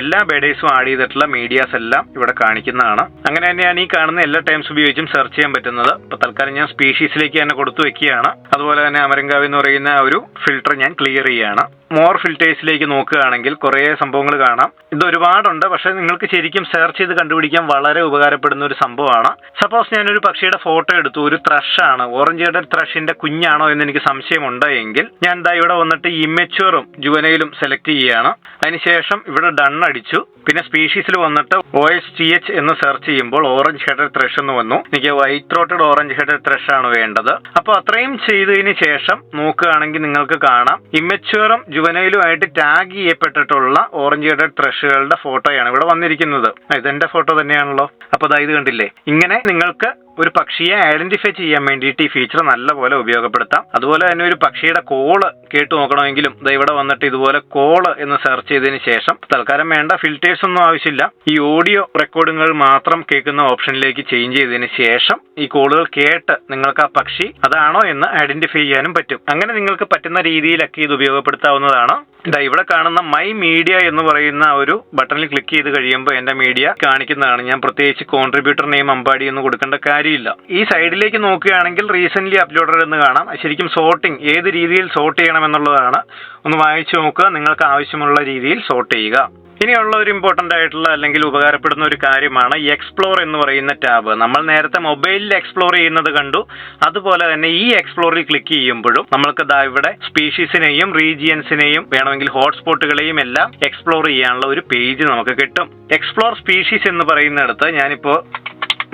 എല്ലാ ബേഡേഴ്സും ആഡ് ചെയ്തിട്ടുള്ള മീഡിയാസ് എല്ലാം ഇവിടെ കാണിക്കുന്നതാണ്. അങ്ങനെ തന്നെയാണ് ഈ കാണുന്ന എല്ലാ ടൈംസ് ഉപയോഗിച്ചും സെർച്ച് ചെയ്യാൻ പറ്റുന്നത്. ഇപ്പോൾ തൽക്കാലം ഞാൻ സ്പീഷീസിലേക്ക് തന്നെ കൊടുത്തു വെക്കുകയാണ്. അതുപോലെ തന്നെ അമരങ്കാവ് എന്ന് പറയുന്ന ഒരു ഫിൽട്ടർ ഞാൻ ക്ലിയർ ചെയ്യുകയാണ് മോർ ഫിൽറ്റേഴ്സിലേക്ക് നോക്കുകയാണെങ്കിൽ കുറേ സംഭവങ്ങൾ കാണാം. ഇത് ഒരുപാടുണ്ട് പക്ഷെ നിങ്ങൾക്ക് ശരിക്കും സെർച്ച് ചെയ്ത് കണ്ടുപിടിക്കാൻ വളരെ ഉപകാരപ്പെടുന്ന ഒരു സംഭവമാണ്. സപ്പോസ് ഞാനൊരു പക്ഷിയുടെ ഫോട്ടോ എടുത്തു ഒരു ത്രഷാണ് ഓറഞ്ച് ഹെഡഡ് ത്രഷിന്റെ കുഞ്ഞാണോ എന്ന് എനിക്ക് സംശയമുണ്ട് എങ്കിൽ ഞാൻ എന്താ ഇവിടെ വന്നിട്ട് ഇമ്മച്ചുവറും ജുവനയിലും സെലക്ട് ചെയ്യുകയാണ്. അതിനുശേഷം ഇവിടെ ഡൺ അടിച്ചു. പിന്നെ സ്പീഷീസിൽ വന്നിട്ട് ഒ എസ് ടി എച്ച് എന്ന് സെർച്ച് ചെയ്യുമ്പോൾ ഓറഞ്ച് ഹെഡഡ് ത്രഷ് എന്ന് വന്നു. എനിക്ക് white throated orange headed thrush ആണ് വേണ്ടത്. അപ്പോൾ അത്രയും ചെയ്തതിന് ശേഷം നോക്കുകയാണെങ്കിൽ നിങ്ങൾക്ക് കാണാം. ഇമ്മച്ചുവറും ജുവനയിലുമായിട്ട് ടാഗ് ചെയ്യപ്പെട്ടിട്ടുള്ള ഓറഞ്ച് കളർ ത്രഷുകളുടെ ഫോട്ടോയാണ് ഇവിടെ വന്നിരിക്കുന്നത്. ഇതെന്റെ ഫോട്ടോ തന്നെയാണല്ലോ. അപ്പോൾ ഇത് കണ്ടില്ലേ? ഇങ്ങനെ നിങ്ങൾക്ക് ഒരു പക്ഷിയെ ഐഡന്റിഫൈ ചെയ്യാൻ വേണ്ടിയിട്ട് ഈ ഫീച്ചർ നല്ലപോലെ ഉപയോഗപ്പെടുത്താം. അതുപോലെ തന്നെ ഒരു പക്ഷിയുടെ കോൾ കേട്ടു നോക്കണമെങ്കിലും ഇവിടെ വന്നിട്ട് ഇതുപോലെ കോൾ എന്ന് സെർച്ച് ചെയ്തതിന് ശേഷം തൽക്കാലം വേണ്ട ഫിൽറ്റേഴ്സ് ഒന്നും ആവശ്യമില്ല. ഈ ഓഡിയോ റെക്കോർഡിങ്ങുകൾ മാത്രം കേൾക്കുന്ന ഓപ്ഷനിലേക്ക് ചേഞ്ച് ചെയ്തതിന് ശേഷം ഈ കോളുകൾ കേട്ട് നിങ്ങൾക്ക് ആ പക്ഷി അതാണോ എന്ന് ഐഡന്റിഫൈ ചെയ്യാനും പറ്റും. അങ്ങനെ നിങ്ങൾക്ക് പറ്റുന്ന രീതിയിലൊക്കെ ഇത് ഉപയോഗപ്പെടുത്താവുന്നതാണ്. ഇതാ ഇവിടെ കാണുന്ന മൈ മീഡിയ എന്ന് പറയുന്ന ഒരു ബട്ടണിൽ ക്ലിക്ക് ചെയ്ത് കഴിയുമ്പോൾ എന്റെ മീഡിയ കാണിക്കുന്നതാണ്. ഞാൻ പ്രത്യേകിച്ച് കോൺട്രിബ്യൂട്ടർ നെയിം അമ്പാടി എന്ന് കൊടുക്കേണ്ട കാര്യമില്ല. ഈ സൈഡിലേക്ക് നോക്കുകയാണെങ്കിൽ റീസെന്റ് അപ്ലോഡഡ് എന്ന് കാണാം. ശരിക്കും സോർട്ടിംഗ് ഏത് രീതിയിൽ സോർട്ട് ചെയ്യണം എന്നുള്ളതാണ്. ഒന്ന് വായിച്ചു നോക്കുക. നിങ്ങൾക്ക് ആവശ്യമുള്ള രീതിയിൽ സോർട്ട് ചെയ്യുക. ഇനിയുള്ള ഒരു ഇമ്പോർട്ടന്റ് ആയിട്ടുള്ള അല്ലെങ്കിൽ ഉപകാരപ്പെടുന്ന ഒരു കാര്യമാണ് എക്സ്പ്ലോർ എന്ന് പറയുന്ന ടാബ് നമ്മൾ നേരത്തെ മൊബൈലിൽ എക്സ്പ്ലോർ ചെയ്യുന്നത് കണ്ടു. അതുപോലെ തന്നെ ഈ എക്സ്പ്ലോറിൽ ക്ലിക്ക് ചെയ്യുമ്പോഴും നമ്മൾക്ക് ദാ ഇവിടെ സ്പീഷീസിനെയും റീജിയൻസിനെയും വേണമെങ്കിൽ ഹോട്ട്സ്പോട്ടുകളെയും എല്ലാം എക്സ്പ്ലോർ ചെയ്യാനുള്ള ഒരു പേജ് നമുക്ക് കിട്ടും. എക്സ്പ്ലോർ സ്പീഷീസ് എന്ന് പറയുന്നിടത്ത് ഞാനിപ്പോ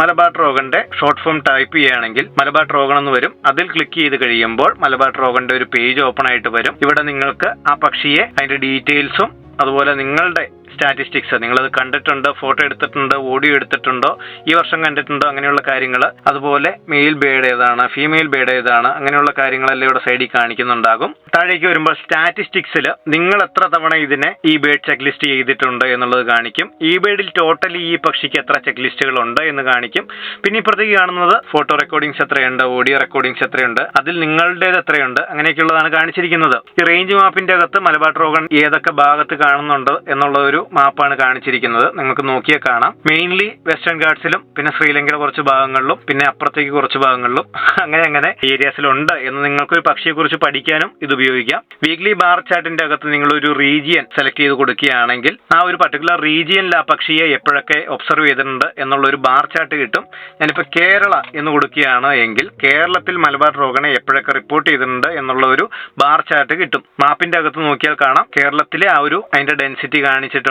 മലബാർ ട്രോഗന്റെ ഷോർട്ട് ഫോം ടൈപ്പ് ചെയ്യുകയാണെങ്കിൽ മലബാർ ട്രോഗൺ എന്ന് വരും. അതിൽ ക്ലിക്ക് ചെയ്ത് കഴിയുമ്പോൾ മലബാർ ട്രോഗന്റെ ഒരു പേജ് ഓപ്പൺ ആയിട്ട് വരും. ഇവിടെ നിങ്ങൾക്ക് ആ പക്ഷിയെ അതിന്റെ ഡീറ്റെയിൽസും അതുപോലെ നിങ്ങളുടെ സ്റ്റാറ്റിസ്റ്റിക്സ് നിങ്ങൾ അത് കണ്ടിട്ടുണ്ട്? ഫോട്ടോ എടുത്തിട്ടുണ്ട്? ഓഡിയോ എടുത്തിട്ടുണ്ടോ? ഈ വർഷം കണ്ടിട്ടുണ്ടോ? അങ്ങനെയുള്ള കാര്യങ്ങൾ. അതുപോലെ മെയിൽ ബേഡ് ഏതാണ് ഫീമെയിൽ ബേഡ് ഏതാണ് അങ്ങനെയുള്ള കാര്യങ്ങളെല്ലാം ഇവിടെ സൈഡിൽ കാണിക്കുന്നുണ്ടാകും. താഴേക്ക് വരുമ്പോൾ സ്റ്റാറ്റിസ്റ്റിക്സിൽ നിങ്ങൾ എത്ര തവണ ഇതിനെ ഈ ബേഡ് ചെക്ക് ലിസ്റ്റ് ചെയ്തിട്ടുണ്ട് എന്നുള്ളത് കാണിക്കും. ഈ ബേഡിൽ ടോട്ടലി ഈ പക്ഷിക്ക് എത്ര ചെക്ക് ലിസ്റ്റുകൾ ഉണ്ട് എന്ന് കാണിക്കും. പിന്നെ ഇപ്പുറത്തേക്ക് കാണുന്നത് ഫോട്ടോ റെക്കോർഡിങ്സ് എത്രയുണ്ട് ഓഡിയോ റെക്കോർഡിങ്സ് എത്രയുണ്ട് അതിൽ നിങ്ങളുടേത് എത്രയുണ്ട് അങ്ങനെയൊക്കെയുള്ളതാണ് കാണിച്ചിരിക്കുന്നത്. ഈ റേഞ്ച് മാപ്പിന്റെ അകത്ത് മലബാർ ട്രോഗൺ ഏതൊക്കെ ഭാഗത്ത് കാണുന്നുണ്ട് എന്നുള്ള ഒരു മാപ്പാണ് കാണിച്ചിരിക്കുന്നത്. നിങ്ങൾക്ക് നോക്കിയാൽ കാണാം. മെയിൻലി വെസ്റ്റേൺ ഗാർഡ്സിലും പിന്നെ ശ്രീലങ്കയുടെ കുറച്ച് ഭാഗങ്ങളിലും പിന്നെ അപ്പുറത്തേക്ക് കുറച്ച് ഭാഗങ്ങളിലും അങ്ങനെ അങ്ങനെ ഏരിയാസിലുണ്ട് എന്ന് നിങ്ങൾക്ക് ഒരു പക്ഷിയെ കുറിച്ച് പഠിക്കാനും ഇത് ഉപയോഗിക്കാം. വീക്ക്ലി ബാർ ചാർട്ടിന്റെ അകത്ത് നിങ്ങൾ ഒരു റീജിയൻ സെലക്ട് ചെയ്ത് കൊടുക്കുകയാണെങ്കിൽ ആ ഒരു പർട്ടിക്കുലർ റീജിയനിൽ ആ പക്ഷിയെ എപ്പോഴൊക്കെ ഒബ്സർവ് ചെയ്തിട്ടുണ്ട് എന്നുള്ള ഒരു ബാർ ചാർട്ട് കിട്ടും. ഞാനിപ്പോൾ കേരള എന്ന് കൊടുക്കുകയാണ് എങ്കിൽ കേരളത്തിൽ മലബാർ രോഗനെ എപ്പോഴൊക്കെ റിപ്പോർട്ട് ചെയ്തിട്ടുണ്ട് എന്നുള്ള ഒരു ബാർ ചാർട്ട് കിട്ടും. മാപ്പിന്റെ അകത്ത് നോക്കിയാൽ കാണാം. കേരളത്തിലെ ആ ഒരു അതിന്റെ ഡെൻസിറ്റി കാണിച്ചിട്ടുണ്ട്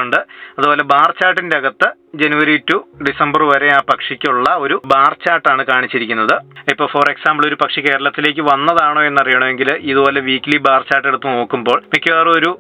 അതുപോലെ ബാർ ചാർട്ടിന്റെ അകത്ത് ജനുവരി ടു ഡിസംബർ വരെ ആ പക്ഷിക്കുള്ള ഒരു ബാർ ചാർട്ടാണ് കാണിച്ചിരിക്കുന്നത്. ഇപ്പോൾ ഫോർ എക്സാമ്പിൾ ഒരു പക്ഷി കേരളത്തിലേക്ക് വന്നതാണോ എന്നറിയണമെങ്കിൽ ഇതുപോലെ വീക്ക്ലി ബാർ ചാർട്ട് എടുത്ത് നോക്കുമ്പോൾ മിക്കവാറും ഒരു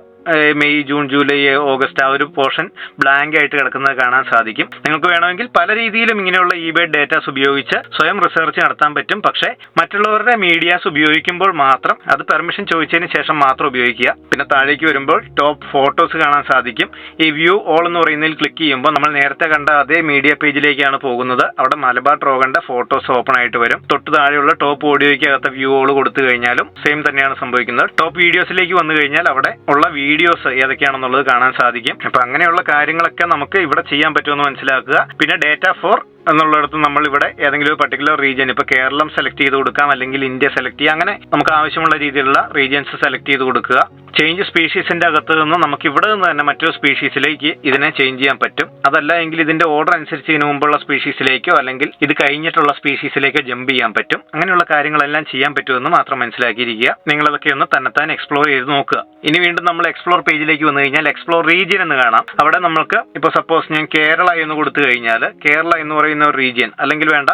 മെയ് ജൂൺ ജൂലൈ ഓഗസ്റ്റ് ആ ഒരു പോർഷൻ ബ്ലാങ്ക് ആയിട്ട് കിടക്കുന്നത് കാണാൻ സാധിക്കും. നിങ്ങൾക്ക് വേണമെങ്കിൽ പല രീതിയിലും ഇങ്ങനെയുള്ള ഇബേ ഡേറ്റാസ് ഉപയോഗിച്ച് സ്വയം റിസർച്ച് നടത്താൻ പറ്റും. പക്ഷേ മറ്റുള്ളവരുടെ മീഡിയാസ് ഉപയോഗിക്കുമ്പോൾ മാത്രം അത് പെർമിഷൻ ചോദിച്ചതിന് ശേഷം മാത്രം ഉപയോഗിക്കുക. പിന്നെ താഴേക്ക് വരുമ്പോൾ ടോപ്പ് ഫോട്ടോസ് കാണാൻ സാധിക്കും. ഈ വ്യൂ ഓൾ എന്ന് പറയുന്നതിൽ ക്ലിക്ക് ചെയ്യുമ്പോൾ നമ്മൾ നേരത്തെ കണ്ട അതേ മീഡിയ പേജിലേക്കാണ് പോകുന്നത്. അവിടെ മലബാർ ട്രോഗന്റെ ഫോട്ടോസ് ഓപ്പൺ ആയിട്ട് വരും. തൊട്ട് താഴെയുള്ള ടോപ്പ് ഓഡിയോയ്ക്ക് അകത്തെ വ്യൂ ഓൾ കൊടുത്തു കഴിഞ്ഞാലും സെയിം തന്നെയാണ് സംഭവിക്കുന്നത്. ടോപ്പ് വീഡിയോസിലേക്ക് വന്നു കഴിഞ്ഞാൽ അവിടെ ഉള്ള വീഡിയോസ് ഏതൊക്കെയാണെന്നുള്ളത് കാണാൻ സാധിക്കും. അപ്പൊ അങ്ങനെയുള്ള കാര്യങ്ങളൊക്കെ നമുക്ക് ഇവിടെ ചെയ്യാൻ പറ്റുമെന്ന് മനസ്സിലാക്കുക. പിന്നെ ഡേറ്റ ഫോർ എന്നുള്ളിടത്ത് നമ്മൾ ഇവിടെ ഏതെങ്കിലും ഒരു പർട്ടിക്കുലർ റീജിയൻ ഇപ്പൊ കേരളം സെലക്ട് ചെയ്ത് കൊടുക്കാം അല്ലെങ്കിൽ ഇന്ത്യ സെലക്ട് ചെയ്യാം അങ്ങനെ നമുക്ക് ആവശ്യമുള്ള രീതിയിലുള്ള റീജിയൻസ് സെലക്ട് ചെയ്ത് കൊടുക്കുക. ചേഞ്ച് സ്പീഷീസിന്റെ അകത്ത് നിന്ന് നമുക്ക് ഇവിടെ നിന്ന് തന്നെ മറ്റൊരു സ്പീഷീസിലേക്ക് ഇതിനെ ചേഞ്ച് ചെയ്യാൻ പറ്റും. അതല്ല എങ്കിൽ ഇതിന്റെ ഓർഡർ അനുസരിച്ച് ഇതിനു മുമ്പുള്ള സ്പീഷീസിലേക്കോ അല്ലെങ്കിൽ ഇത് കഴിഞ്ഞിട്ടുള്ള സ്പീഷീസിലേക്കോ ജമ്പ് ചെയ്യാൻ പറ്റും. അങ്ങനെയുള്ള കാര്യങ്ങളെല്ലാം ചെയ്യാൻ പറ്റുമെന്ന് മാത്രം മനസ്സിലാക്കിയിരിക്കുക. നിങ്ങൾ അതൊക്കെ ഒന്ന് തന്നെത്താൻ എക്സ്പ്ലോർ ചെയ്ത് നോക്കുക. ഇനി വീണ്ടും നമ്മൾ എക്സ്പ്ലോർ പേജിലേക്ക് വന്നു കഴിഞ്ഞാൽ എക്സ്പ്ലോർ റീജിയൻ എന്ന് കാണാം. അവിടെ നമുക്ക് ഇപ്പോൾ സപ്പോസ് ഞാൻ കേരള എന്ന് കൊടുത്തു കഴിഞ്ഞാൽ കേരള എന്ന് പറയുന്ന പറയുന്ന ഒരു റീജിയൻ അല്ലെങ്കിൽ വേണ്ട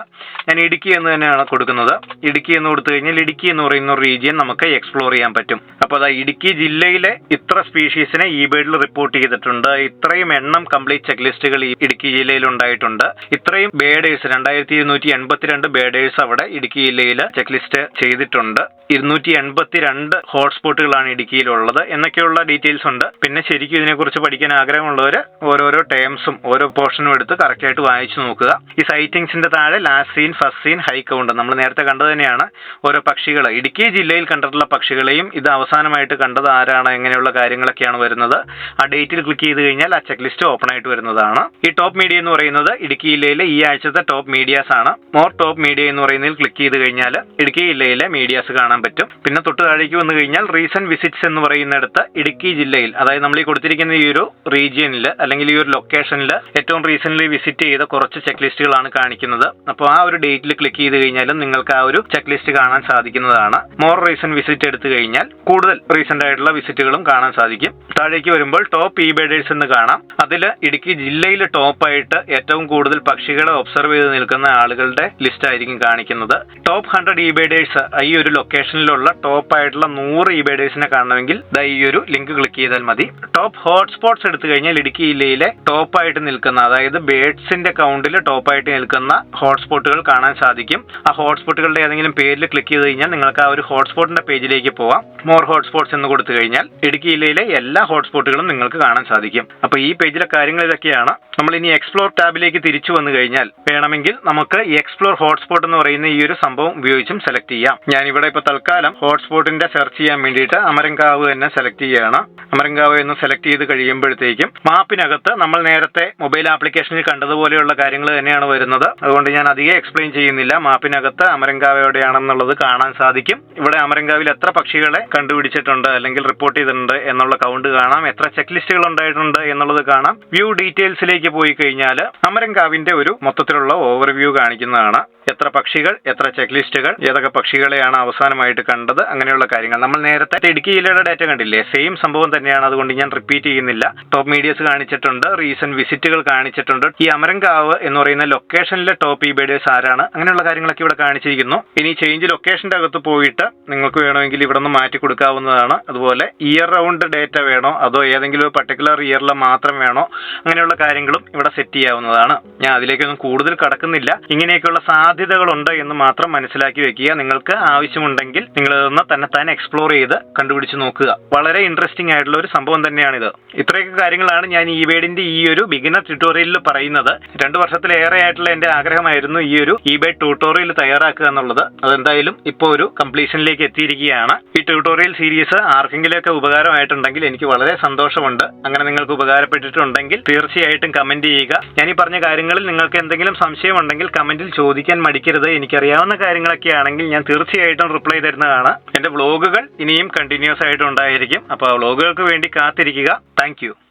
ഞാൻ ഇടുക്കി എന്ന് തന്നെയാണ് കൊടുക്കുന്നത്. ഇടുക്കി എന്ന് കൊടുത്തു കഴിഞ്ഞാൽ ഇടുക്കി എന്ന് പറയുന്ന റീജിയൻ നമുക്ക് എക്സ്പ്ലോർ ചെയ്യാൻ പറ്റും. അപ്പോൾ അതാ ഇടുക്കി ജില്ലയിലെ ഇത്ര സ്പീഷീസിനെ ഈ ബേഡിൽ റിപ്പോർട്ട് ചെയ്തിട്ടുണ്ട്. ഇത്രയും എണ്ണം കംപ്ലീറ്റ് ചെക്ക് ലിസ്റ്റുകൾ ഇടുക്കി ജില്ലയിൽ ഉണ്ടായിട്ടുണ്ട്. ഇത്രയും ബേഡേഴ്സ് രണ്ടായിരത്തി ഇരുന്നൂറ്റി എൺപത്തിരണ്ട് ബേഡേഴ്സ് അവിടെ ഇടുക്കി ജില്ലയിൽ ചെക്ക് ലിസ്റ്റ് ചെയ്തിട്ടുണ്ട്. ഇരുന്നൂറ്റി എൺപത്തിരണ്ട് ഹോട്ട്സ്പോട്ടുകളാണ് ഇടുക്കിയിലുള്ളത്. എന്നൊക്കെയുള്ള ഡീറ്റെയിൽസ് ഉണ്ട്. പിന്നെ ശരിക്കും ഇതിനെക്കുറിച്ച് പഠിക്കാൻ ആഗ്രഹമുള്ളവർ ഓരോരോ ടേംസും ഓരോ പോർഷനും എടുത്ത് കറക്റ്റായിട്ട് വായിച്ചു നോക്കുക. ഈ സൈറ്റിങ്സിന്റെ താഴെ last seen first seen high count നമ്മൾ നേരത്തെ കണ്ടത് തന്നെയാണ് ഓരോ പക്ഷികൾ ഇടുക്കി ജില്ലയിൽ കണ്ടിട്ടുള്ള പക്ഷികളെയും ഇത് അവസാനമായിട്ട് കണ്ടത് ആരാണ് എങ്ങനെയുള്ള കാര്യങ്ങളൊക്കെയാണ് വരുന്നത്. ആ ഡേറ്റിൽ ക്ലിക്ക് ചെയ്ത് കഴിഞ്ഞാൽ ആ ചെക്ക് ലിസ്റ്റ് ഓപ്പൺ ആയിട്ട് വരുന്നതാണ്. ഈ ടോപ്പ് മീഡിയ എന്ന് പറയുന്നത് ഇടുക്കി ജില്ലയിലെ ഈ ആഴ്ചത്തെ ടോപ്പ് മീഡിയാസ് ആണ്. മോർ ടോപ്പ് മീഡിയ എന്ന് പറയുന്നതിൽ ക്ലിക്ക് ചെയ്ത് കഴിഞ്ഞാൽ ഇടുക്കി ജില്ലയിലെ മീഡിയാസ് കാണാൻ പറ്റും. പിന്നെ തൊട്ട് താഴേക്ക് വന്നു കഴിഞ്ഞാൽ റീസെന്റ് വിസിറ്റ്സ് എന്ന് പറയുന്നിടത്ത് ഇടുക്കി ജില്ലയിൽ അതായത് നമ്മൾ ഈ കൊടുത്തിരിക്കുന്ന ഈ ഒരു റീജിയനിൽ അല്ലെങ്കിൽ ഈ ഒരു ലൊക്കേഷനിൽ ഏറ്റവും റീസെന്റ് വിസിറ്റ് ചെയ്ത കുറച്ച് ചെക്ക് ലിസ്റ്റുകളാണ് കാണിക്കുന്നത്. അപ്പോൾ ആ ഒരു ഡേറ്റിൽ ക്ലിക്ക് ചെയ്ത് കഴിഞ്ഞാലും നിങ്ങൾക്ക് ആ ഒരു ചെക്ക് ലിസ്റ്റ് കാണാൻ സാധിക്കുന്നതാണ്. മോർ റീസെന്റ് വിസിറ്റ് എടുത്തു കഴിഞ്ഞാൽ കൂടുതൽ റീസെന്റ് ആയിട്ടുള്ള വിസിറ്റുകളും കാണാൻ സാധിക്കും. താഴേക്ക് വരുമ്പോൾ ടോപ്പ് ഇ ബേഡേഴ്സ് എന്ന് കാണാം. അതിൽ ഇടുക്കി ജില്ലയിൽ ടോപ്പായിട്ട് ഏറ്റവും കൂടുതൽ പക്ഷികളെ ഒബ്സർവ് ചെയ്ത് നിൽക്കുന്ന ആളുകളുടെ ലിസ്റ്റ് ആയിരിക്കും കാണിക്കുന്നത്. ടോപ്പ് ഹൺഡ്രഡ് ഇ ബേഡേഴ്സ് ഈ ഒരു ലൊക്കേഷനിലുള്ള ടോപ്പ് ആയിട്ടുള്ള നൂറ് ഇ ബേഡേഴ്സിനെ കാണണമെങ്കിൽ ഈ ഒരു ലിങ്ക് ക്ലിക്ക് ചെയ്താൽ മതി. ടോപ്പ് ഹോട്ട്സ്പോട്ട്സ് എടുത്തു കഴിഞ്ഞാൽ ഇടുക്കി ജില്ലയിലെ ടോപ്പായിട്ട് നിൽക്കുന്ന അതായത് ബേഡ്സിന്റെ കൗണ്ടിൽ ടോപ്പായിട്ട് നിൽക്കുന്ന ഹോട്ട്സ്പോട്ടുകൾ കാണാൻ സാധിക്കും. ആ ഹോട്ട്സ്പോട്ടുകളുടെ ഏതെങ്കിലും പേരിൽ ക്ലിക്ക് ചെയ്ത് കഴിഞ്ഞാൽ നിങ്ങൾക്ക് ആ ഒരു ഹോട്ട്സ്പോട്ടിന്റെ പേജിലേക്ക് പോവാം. മോർ ഹോട്ട്സ്പോട്ട്സ് എന്ന് കൊടുത്തു കഴിഞ്ഞാൽ ഇടുക്കി ജില്ലയിലെ എല്ലാ ഹോട്ട്സ്പോട്ടുകളും നിങ്ങൾക്ക് കാണാൻ സാധിക്കും. അപ്പോൾ ഈ പേജിലെ കാര്യങ്ങൾ ഇതൊക്കെയാണ്. നമ്മൾ ഇനി എക്സ്പ്ലോർ ടാബിലേക്ക് തിരിച്ചു വന്നു കഴിഞ്ഞാൽ വേണമെങ്കിൽ നമുക്ക് എക്സ്പ്ലോർ ഹോട്ട്സ്പോട്ട് എന്ന് പറയുന്ന ഈ ഒരു സംഭവം ഉപയോഗിച്ചും സെലക്ട് ചെയ്യാം. ഞാൻ ഇവിടെ ഇപ്പോൾ തൽക്കാലം ഹോട്ട്സ്പോട്ടിന്റെ സെർച്ച് ചെയ്യാൻ വേണ്ടിയിട്ട് അമരങ്കാവ് തന്നെ സെലക്ട് ചെയ്യുകയാണ്. അമരങ്കാവ് എന്ന് സെലക്ട് ചെയ്ത് കഴിയുമ്പോഴത്തേക്കും മാപ്പിനകത്ത് നമ്മൾ നേരത്തെ മൊബൈൽ ആപ്ലിക്കേഷനിൽ കണ്ടതുപോലെയുള്ള കാര്യങ്ങൾ തന്നെയാണ് വരുന്നത്. അതുകൊണ്ട് ഞാൻ അധികം എക്സ്പ്ലെയിൻ ചെയ്യുന്നില്ല. മാപ്പിനകത്ത് അമരങ്കാവ് എവിടെയാണെന്നുള്ളത് കാണാൻ സാധിക്കും. ഇവിടെ അമരങ്കാവിൽ എത്ര പക്ഷികളെ കണ്ടുപിടിച്ചിട്ടുണ്ട് അല്ലെങ്കിൽ റിപ്പോർട്ട് ചെയ്തിട്ടുണ്ട് എന്നുള്ള കൗണ്ട് കാണാം. എത്ര ചെക്ക് ലിസ്റ്റുകൾ ഉണ്ടായിട്ടുണ്ട് എന്നുള്ളത് കാണാം. വ്യൂ ഡീറ്റെയിൽസിലേക്ക് പോയി കഴിഞ്ഞാൽ അമരങ്കാവിന്റെ ഒരു മൊത്തത്തിലുള്ള ഓവർവ്യൂ കാണിക്കുന്നതാണ്. എത്ര പക്ഷികൾ എത്ര ചെക്ക് ലിസ്റ്റുകൾ ഏതൊക്കെ പക്ഷികളെയാണ് അവസാനമായിട്ട് കണ്ടത് അങ്ങനെയുള്ള കാര്യങ്ങൾ. നമ്മൾ നേരത്തെ ഇടുക്കി ജില്ലയുടെ ഡാറ്റ കണ്ടില്ലേ? സെയിം സംഭവം തന്നെയാണ്. അതുകൊണ്ട് ഞാൻ റിപ്പീറ്റ് ചെയ്യുന്നില്ല. ടോപ്പ് മീഡിയസ് കാണിച്ചിട്ടുണ്ട്. റീസെന്റ് വിസിറ്റുകൾ കാണിച്ചിട്ടുണ്ട്. ഈ അമരങ്കാവ് എന്ന് പറയുന്ന ലൊക്കേഷനിലെ ടോപ്പ് ഈ ബേഡേഴ്സ് ആരാണ്? അങ്ങനെയുള്ള കാര്യങ്ങളൊക്കെ ഇവിടെ കാണിച്ചിരിക്കുന്നു. ഇനി ചേഞ്ച് ലൊക്കേഷന്റെ അകത്ത് പോയിട്ട് നിങ്ങൾക്ക് വേണമെങ്കിൽ ഇവിടെ നിന്ന് മാറ്റി കൊടുക്കാവുന്നതാണ്. അതുപോലെ ഇയർ റൗണ്ട് ഡേറ്റ വേണോ? അതോ ഏതെങ്കിലും ഒരു പർട്ടിക്കുലർ ഇയറിൽ മാത്രം വേണോ? അങ്ങനെയുള്ള കാര്യങ്ങളും ഇവിടെ സെറ്റ് ചെയ്യാവുന്നതാണ്. ഞാൻ അതിലേക്കൊന്നും കൂടുതൽ കടക്കുന്നില്ല. ഇങ്ങനെയൊക്കെയുള്ള സാധ്യതകളുണ്ട് എന്ന് മാത്രം മനസ്സിലാക്കി വെക്കുക. നിങ്ങൾക്ക് ആവശ്യമുണ്ടെങ്കിൽ നിങ്ങൾ ഇതൊന്ന് തന്നെ തന്നെ എക്സ്പ്ലോർ ചെയ്ത് കണ്ടുപിടിച്ച് നോക്കുക. വളരെ ഇൻട്രസ്റ്റിംഗ് ആയിട്ടുള്ള ഒരു സംഭവം തന്നെയാണിത്. ഇത്രയൊക്കെ കാര്യങ്ങളാണ് ഞാൻ ഈ വേഡിന്റെ ഈ ഒരു ബിഗിനർ ട്യൂട്ടോറിയലിൽ പറയുന്നത്. രണ്ടു വർഷത്തിലേറെ ആയിട്ടുള്ള എന്റെ ആഗ്രഹമായിരുന്നു ഈ ഒരു ഇബേ ട്യൂട്ടോറിയൽ തയ്യാറാക്കുക എന്നുള്ളത്. അതെന്തായാലും ഇപ്പോൾ ഒരു കംപ്ലീഷനിലേക്ക് എത്തിയിരിക്കുകയാണ്. ഈ ട്യൂട്ടോറിയൽ സീരീസ് ആർക്കെങ്കിലുമൊക്കെ ഉപകാരമായിട്ടുണ്ടെങ്കിൽ എനിക്ക് വളരെ സന്തോഷമുണ്ട്. അങ്ങനെ നിങ്ങൾക്ക് ഉപകാരപ്പെട്ടിട്ടുണ്ടെങ്കിൽ തീർച്ചയായിട്ടും കമന്റ് ചെയ്യുക. ഞാൻ ഈ പറഞ്ഞ കാര്യങ്ങളിൽ നിങ്ങൾക്ക് എന്തെങ്കിലും സംശയമുണ്ടെങ്കിൽ കമന്റിൽ ചോദിക്കാൻ മടിക്കരുത്. എനിക്കറിയാവുന്ന കാര്യങ്ങളൊക്കെ ആണെങ്കിൽ ഞാൻ തീർച്ചയായിട്ടും റിപ്ലൈ തരുന്നതാണ്. എന്റെ വ്ളോഗുകൾ ഇനിയും കണ്ടിന്യൂസ് ആയിട്ട് ഉണ്ടായിരിക്കും. അപ്പോൾ വ്ളോഗുകൾക്ക് വേണ്ടി കാത്തിരിക്കുക. താങ്ക്